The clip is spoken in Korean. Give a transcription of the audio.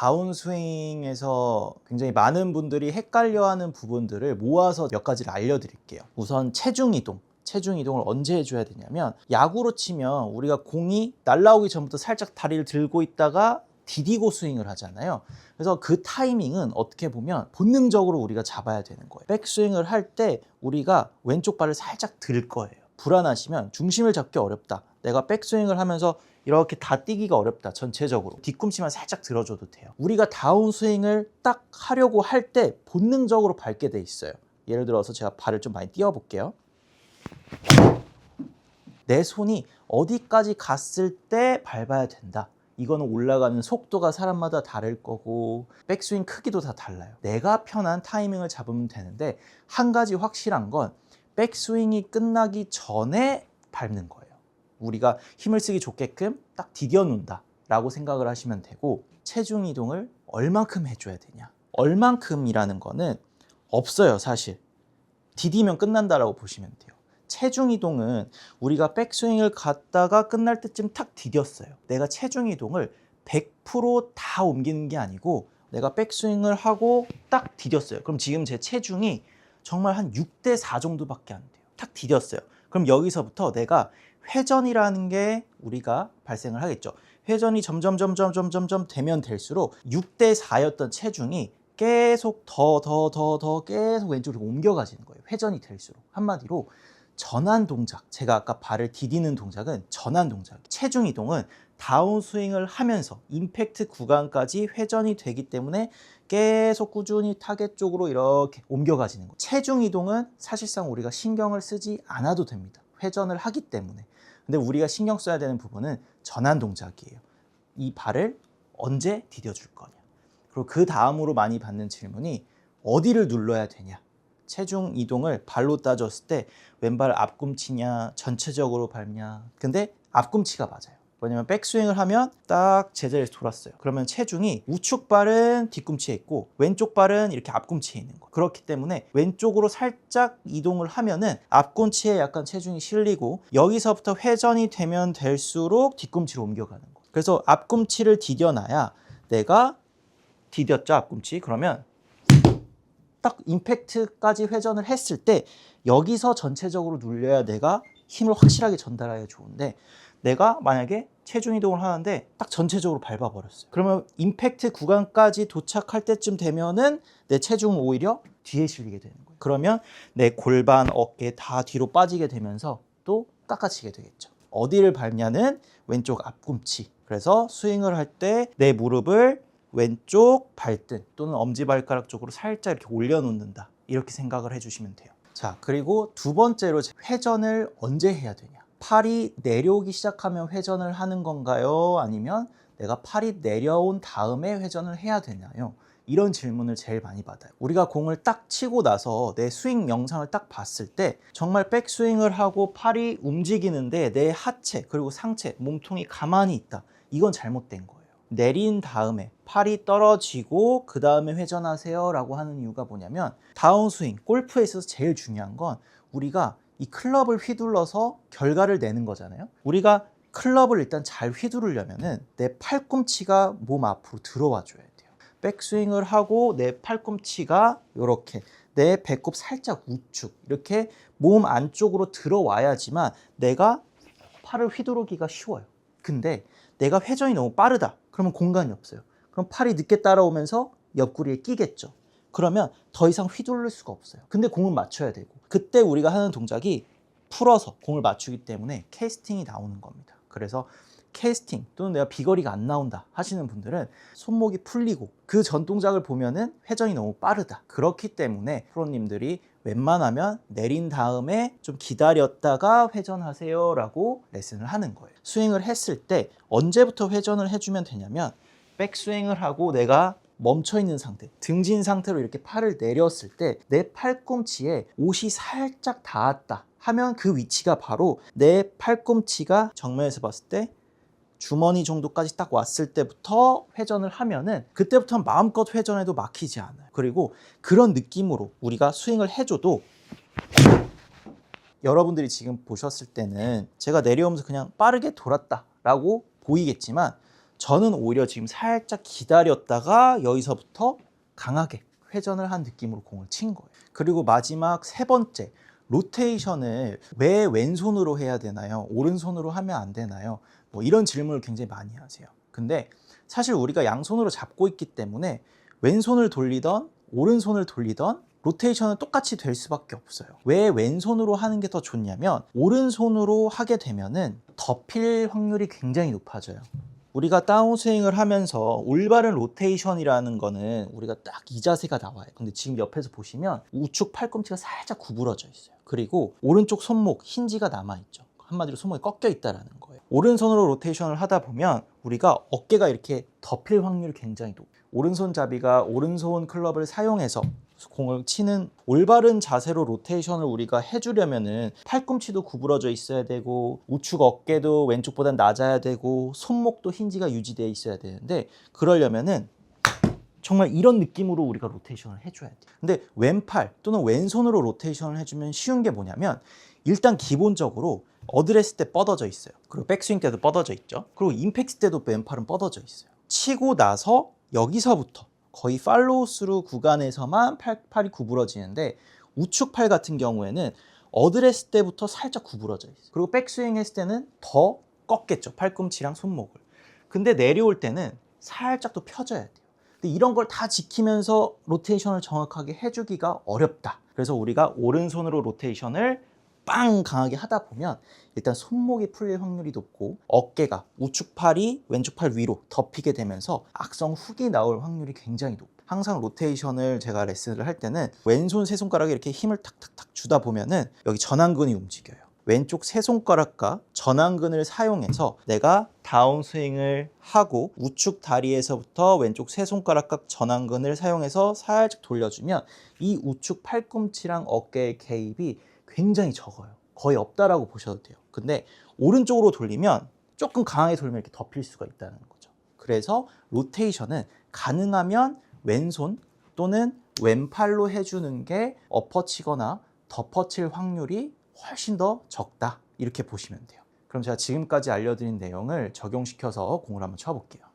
다운스윙에서 굉장히 많은 분들이 헷갈려하는 부분들을 모아서 몇 가지를 알려드릴게요. 우선 체중 이동. 체중 이동을 언제 해줘야 되냐면 야구로 치면 우리가 공이 날라오기 전부터 살짝 다리를 들고 있다가 디디고 스윙을 하잖아요. 그래서 그 타이밍은 어떻게 보면 본능적으로 우리가 잡아야 되는 거예요. 백스윙을 할 때 우리가 왼쪽 발을 살짝 들 거예요. 불안하시면 중심을 잡기 어렵다. 내가 백스윙을 하면서 이렇게 다 뛰기가 어렵다. 전체적으로. 뒤꿈치만 살짝 들어줘도 돼요. 우리가 다운스윙을 딱 하려고 할 때 본능적으로 밟게 돼 있어요. 예를 들어서 제가 발을 좀 많이 띄워 볼게요. 내 손이 어디까지 갔을 때 밟아야 된다. 이거는 올라가는 속도가 사람마다 다를 거고 백스윙 크기도 다 달라요. 내가 편한 타이밍을 잡으면 되는데 한 가지 확실한 건 백스윙이 끝나기 전에 밟는 거예요. 우리가 힘을 쓰기 좋게끔 딱 디뎌 놓는다 라고 생각을 하시면 되고 체중 이동을 얼만큼 해줘야 되냐. 얼만큼이라는 거는 없어요 사실. 디디면 끝난다라고 보시면 돼요. 체중 이동은 우리가 백스윙을 갔다가 끝날 때쯤 탁 디뎠어요. 내가 체중 이동을 100%다 옮기는 게 아니고 내가 백스윙을 하고 딱 디뎠어요. 그럼 지금 제 체중이 정말 한 6대 4 정도밖에 안 돼요. 탁 디뎠어요. 그럼 여기서부터 내가 회전이라는 게 우리가 발생을 하겠죠. 회전이 점점 점점 점점 점 되면 될수록 6대 4였던 체중이 계속 더 더 더 더 계속 왼쪽으로 옮겨가지는 거예요. 회전이 될수록 한마디로 전환 동작. 제가 아까 발을 디디는 동작은 전환 동작. 체중 이동은 다운 스윙을 하면서 임팩트 구간까지 회전이 되기 때문에 계속 꾸준히 타겟 쪽으로 이렇게 옮겨가지는 거예요. 체중 이동은 사실상 우리가 신경을 쓰지 않아도 됩니다. 회전을 하기 때문에. 근데 우리가 신경 써야 되는 부분은 전환 동작이에요. 이 발을 언제 디뎌줄 거냐. 그리고 그 다음으로 많이 받는 질문이 어디를 눌러야 되냐. 체중 이동을 발로 따졌을 때 왼발 앞꿈치냐, 전체적으로 밟냐. 근데 앞꿈치가 맞아요. 왜냐면 백스윙을 하면 딱 제자리에서 돌았어요. 그러면 체중이 우측 발은 뒤꿈치에 있고 왼쪽 발은 이렇게 앞꿈치에 있는 거. 그렇기 때문에 왼쪽으로 살짝 이동을 하면은 앞꿈치에 약간 체중이 실리고 여기서부터 회전이 되면 될수록 뒤꿈치로 옮겨가는 거. 그래서 앞꿈치를 디뎌놔야 내가 디뎠죠 앞꿈치. 그러면 딱 임팩트까지 회전을 했을 때 여기서 전체적으로 눌려야 내가 힘을 확실하게 전달하기 좋은데 내가 만약에 체중 이동을 하는데 딱 전체적으로 밟아버렸어요. 그러면 임팩트 구간까지 도착할 때쯤 되면은 내 체중은 오히려 뒤에 실리게 되는 거예요. 그러면 내 골반, 어깨 다 뒤로 빠지게 되면서 또 깎아치게 되겠죠. 어디를 밟냐는 왼쪽 앞꿈치. 그래서 스윙을 할 때 내 무릎을 왼쪽 발등 또는 엄지발가락 쪽으로 살짝 이렇게 올려놓는다. 이렇게 생각을 해주시면 돼요. 자, 그리고 두 번째로 회전을 언제 해야 되냐. 팔이 내려오기 시작하면 회전을 하는 건가요? 아니면 내가 팔이 내려온 다음에 회전을 해야 되나요? 이런 질문을 제일 많이 받아요. 우리가 공을 딱 치고 나서 내 스윙 영상을 딱 봤을 때 정말 백스윙을 하고 팔이 움직이는데 내 하체 그리고 상체, 몸통이 가만히 있다. 이건 잘못된 거예요. 내린 다음에 팔이 떨어지고 그 다음에 회전하세요 라고 하는 이유가 뭐냐면 다운스윙, 골프에 있어서 제일 중요한 건 우리가 이 클럽을 휘둘러서 결과를 내는 거잖아요. 우리가 클럽을 일단 잘 휘두르려면은 내 팔꿈치가 몸 앞으로 들어와 줘야 돼요. 백스윙을 하고 내 팔꿈치가 이렇게 내 배꼽 살짝 우측 이렇게 몸 안쪽으로 들어와야지만 내가 팔을 휘두르기가 쉬워요. 근데 내가 회전이 너무 빠르다. 그러면 공간이 없어요. 그럼 팔이 늦게 따라오면서 옆구리에 끼겠죠. 그러면 더 이상 휘둘릴 수가 없어요. 근데 공을 맞춰야 되고 그때 우리가 하는 동작이 풀어서 공을 맞추기 때문에 캐스팅이 나오는 겁니다. 그래서 캐스팅 또는 내가 비거리가 안 나온다 하시는 분들은 손목이 풀리고 그 전 동작을 보면은 회전이 너무 빠르다. 그렇기 때문에 프로님들이 웬만하면 내린 다음에 좀 기다렸다가 회전하세요 라고 레슨을 하는 거예요. 스윙을 했을 때 언제부터 회전을 해주면 되냐면 백스윙을 하고 내가 멈춰 있는 상태, 등진 상태로 이렇게 팔을 내렸을 때 내 팔꿈치에 옷이 살짝 닿았다 하면 그 위치가 바로 내 팔꿈치가 정면에서 봤을 때 주머니 정도까지 딱 왔을 때부터 회전을 하면은 그때부터는 마음껏 회전해도 막히지 않아요. 그리고 그런 느낌으로 우리가 스윙을 해줘도 여러분들이 지금 보셨을 때는 제가 내려오면서 그냥 빠르게 돌았다라고 보이겠지만 저는 오히려 지금 살짝 기다렸다가 여기서부터 강하게 회전을 한 느낌으로 공을 친 거예요. 그리고 마지막 세 번째 로테이션을 왜 왼손으로 해야 되나요? 오른손으로 하면 안 되나요? 뭐 이런 질문을 굉장히 많이 하세요. 근데 사실 우리가 양손으로 잡고 있기 때문에 왼손을 돌리던 오른손을 돌리던 로테이션은 똑같이 될 수밖에 없어요. 왜 왼손으로 하는 게 더 좋냐면 오른손으로 하게 되면은 덮일 확률이 굉장히 높아져요. 우리가 다운 스윙을 하면서 올바른 로테이션이라는 거는 우리가 딱 이 자세가 나와요. 근데 지금 옆에서 보시면 우측 팔꿈치가 살짝 구부러져 있어요. 그리고 오른쪽 손목 힌지가 남아 있죠. 한마디로 손목이 꺾여 있다라는 거예요. 오른손으로 로테이션을 하다 보면 우리가 어깨가 이렇게 덮일 확률이 굉장히 높아요. 오른손잡이가 오른손 클럽을 사용해서 공을 치는 올바른 자세로 로테이션을 우리가 해주려면은 팔꿈치도 구부러져 있어야 되고 우측 어깨도 왼쪽보다 낮아야 되고 손목도 힌지가 유지되어 있어야 되는데 그러려면은 정말 이런 느낌으로 우리가 로테이션을 해줘야 돼. 근데 왼팔 또는 왼손으로 로테이션을 해주면 쉬운 게 뭐냐면 일단 기본적으로 어드레스 때 뻗어져 있어요. 그리고 백스윙 때도 뻗어져 있죠. 그리고 임팩트 때도 왼팔은 뻗어져 있어요. 치고 나서 여기서부터 거의 팔로우 스루 구간에서만 팔, 팔이 구부러지는데 우측 팔 같은 경우에는 어드레스 때부터 살짝 구부러져 있어요. 그리고 백스윙 했을 때는 더 꺾겠죠. 팔꿈치랑 손목을. 근데 내려올 때는 살짝 또 펴져야 돼요. 근데 이런 걸 다 지키면서 로테이션을 정확하게 해주기가 어렵다. 그래서 우리가 오른손으로 로테이션을 빵 강하게 하다 보면 일단 손목이 풀릴 확률이 높고 어깨가 우측 팔이 왼쪽 팔 위로 덮이게 되면서 악성 훅이 나올 확률이 굉장히 높아요. 항상 로테이션을 제가 레슨을 할 때는 왼손 세 손가락에 이렇게 힘을 탁탁탁 주다 보면은 여기 전완근이 움직여요. 왼쪽 세 손가락과 전완근을 사용해서 내가 다운스윙을 하고 우측 다리에서부터 왼쪽 세 손가락과 전완근을 사용해서 살짝 돌려주면 이 우측 팔꿈치랑 어깨의 개입이 굉장히 적어요. 거의 없다라고 보셔도 돼요. 근데 오른쪽으로 돌리면 조금 강하게 돌면 이렇게 덮일 수가 있다는 거죠. 그래서 로테이션은 가능하면 왼손 또는 왼팔로 해주는 게 엎어치거나 덮어칠 확률이 훨씬 더 적다. 이렇게 보시면 돼요. 그럼 제가 지금까지 알려드린 내용을 적용시켜서 공을 한번 쳐볼게요.